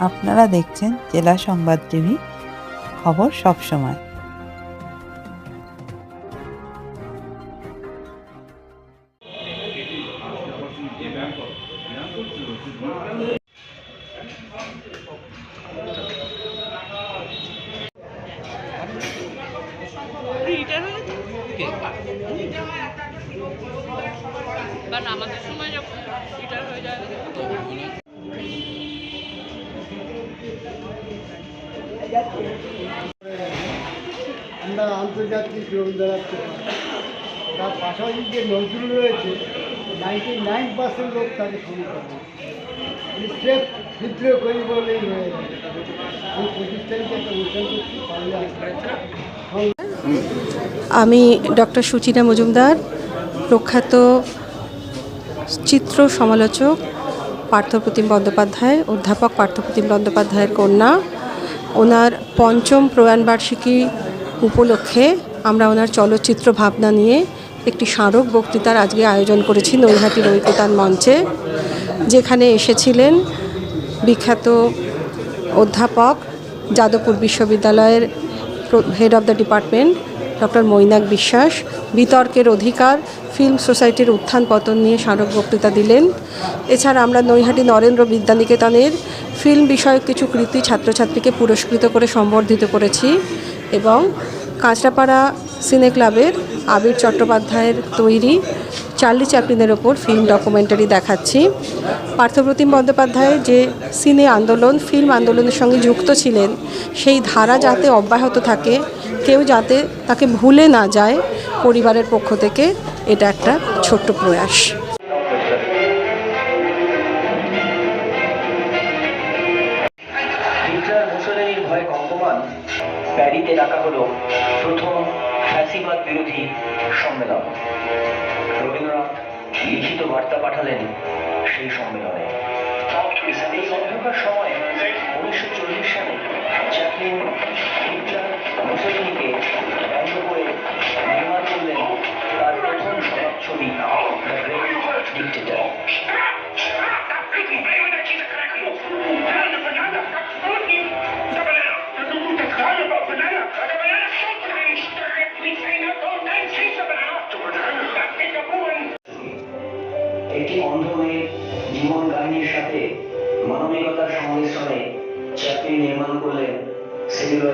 আপনারা দেখছেন জেলা সংবাদ টিভি খবর সব সময়। কারণ আমাদের সময় যখন হয়ে যায় আমরা আন্তর্জাতিক যোগ দাঁড়াতে তার পাশাপাশি যে নজরুল রয়েছে নাইনটি নাইন পার্সেন্ট লোক তাকে শুরু বিদ্রোহ করি যায় এই পঁচিশ একটা করছি আমি ডক্টর সুচিনা মজুমদার, প্রখ্যাত চিত্র সমালোচক, পার্থপ্রতিম বন্দ্যোপাধ্যায়, অধ্যাপক পার্থপ্রতিম বন্দ্যোপাধ্যায়ের কন্যা। ওনার পঞ্চম প্রয়াণবার্ষিকী উপলক্ষে আমরা ওনার চলচ্চিত্র ভাবনা নিয়ে একটি স্মারক বক্তৃতার আজকে আয়োজন করেছি নৈহাটির ঐকতান মঞ্চে, যেখানে এসেছিলেন বিখ্যাত অধ্যাপক, যাদবপুর বিশ্ববিদ্যালয়ের head of the department doctor Mainak Biswas. বিতর্কের অধিকার ফিল্ম সোসাইটির উত্থান পতন নিয়ে স্মারক বক্তৃতা দিলেন। এছাড়া আমরা নৈহাটি নরেন্দ্র বিদ্যানিকেতনের ফিল্ম বিষয়ক কিছু কৃতি ছাত্রছাত্রীকে পুরস্কৃত করে সম্বর্ধিত করেছি এবং কাঁচরাপাড়া সিনে ক্লাবের আবির চট্টোপাধ্যায়ের তৈরি চার্লি চ্যাপলিনের ওপর ফিল্ম ডকুমেন্টারি দেখাচ্ছি। পার্থপ্রতিম বন্দ্যোপাধ্যায় যে সিনে আন্দোলন, ফিল্ম আন্দোলনের সঙ্গে যুক্ত ছিলেন, সেই ধারা যাতে অব্যাহত থাকে, কেউ যাতে তাকে ভুলে না যায় পরিবারের পক্ষ থেকে, এটা একটা ছোট্ট প্রয়াস। প্যারিতে ডাকা হলো প্রথম ফ্যাসিবাদ বিরোধী সম্মেলন। রবীন্দ্রনাথ লিখিত বার্তা পাঠালেন সেই সম্মেলনে। এই অন্ধকার সময়ে উনিশশো চল্লিশ সালে চ্যাপলিন মানবিকতার সংমিশ্রণে চাকরি নির্মাণ করলেন সেগুলো